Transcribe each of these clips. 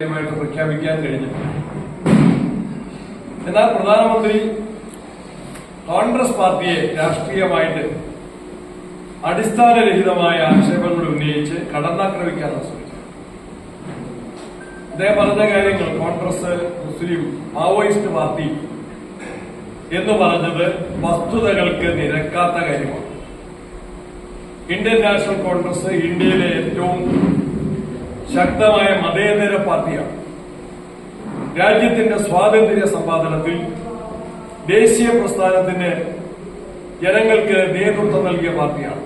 ായിട്ട് പ്രഖ്യാപിക്കാൻ കഴിഞ്ഞു എന്നാൽ പ്രധാനമന്ത്രി കോൺഗ്രസ് പാർട്ടിയെ രാഷ്ട്രീയമായിട്ട് അടിസ്ഥാനരഹിതമായ ആക്ഷേപങ്ങൾ ഉന്നയിച്ച് കടന്നാക്രമിക്കാനാണ് ശ്രമിച്ചത്. അദ്ദേഹം പറഞ്ഞ കാര്യങ്ങൾ കോൺഗ്രസ് മുസ്ലിം മാവോയിസ്റ്റ് പാർട്ടി എന്ന് പറഞ്ഞത് വസ്തുതകൾക്ക് നിരക്കാത്ത കാര്യമാണ്. ഇന്ത്യൻ നാഷണൽ കോൺഗ്രസ് ഇന്ത്യയിലെ ഏറ്റവും ശക്തമായ മതേതര പാർട്ടിയാണ്. രാജ്യത്തിന്റെ സ്വാതന്ത്ര്യ സമ്പാദനത്തിൽ ദേശീയ പ്രസ്ഥാനത്തിന് ജനങ്ങൾക്ക് നേതൃത്വം നൽകിയ പാർട്ടിയാണ്.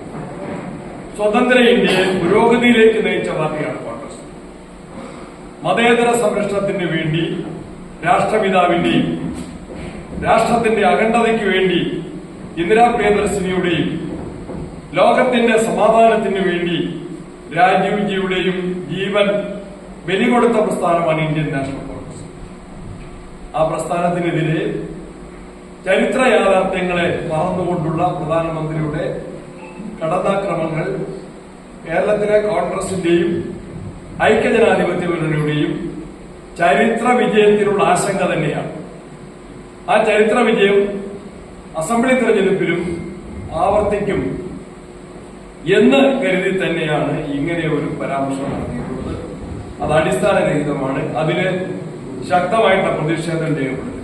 സ്വതന്ത്ര ഇന്ത്യയെ പുരോഗതിയിലേക്ക് നയിച്ച പാർട്ടിയാണ് കോൺഗ്രസ്. മതേതര സംരക്ഷണത്തിന് വേണ്ടി രാഷ്ട്രപിതാവിന്റെയും രാഷ്ട്രത്തിന്റെ അഖണ്ഡതയ്ക്ക് വേണ്ടി ഇന്ദിരാ പ്രിയദർശിനിയുടെയും ലോകത്തിന്റെ സമാധാനത്തിന് വേണ്ടി രാജീവ് ജിയുടെയും ജീവൻ ബലികൊടുത്ത പ്രസ്ഥാനമാണ് ഇന്ത്യൻ നാഷണൽ കോൺഗ്രസ്. ആ പ്രസ്ഥാനത്തിനെതിരെ ചരിത്ര യാഥാർത്ഥ്യങ്ങളെ മറന്നുകൊണ്ടുള്ള പ്രധാനമന്ത്രിയുടെ കടന്നാക്രമങ്ങൾ കേരളത്തിലെ കോൺഗ്രസിന്റെയും ഐക്യജനാധിപത്യ മുന്നണിയുടെയും ചരിത്ര വിജയത്തിനുള്ള ആശങ്ക തന്നെയാണ്. ആ ചരിത്ര വിജയം അസംബ്ലി തെരഞ്ഞെടുപ്പിലും ആവർത്തിക്കും. എന്ന് കരുതി തന്നെയാണ് ഇങ്ങനെ ഒരു പരാമർശം നടത്തിയിട്ടുള്ളത്. അത് അടിസ്ഥാനരഹിതമാണ്. അതിന് ശക്തമായിട്ടുള്ള പ്രതിഷേധം രേഖപ്പെടുത്തി.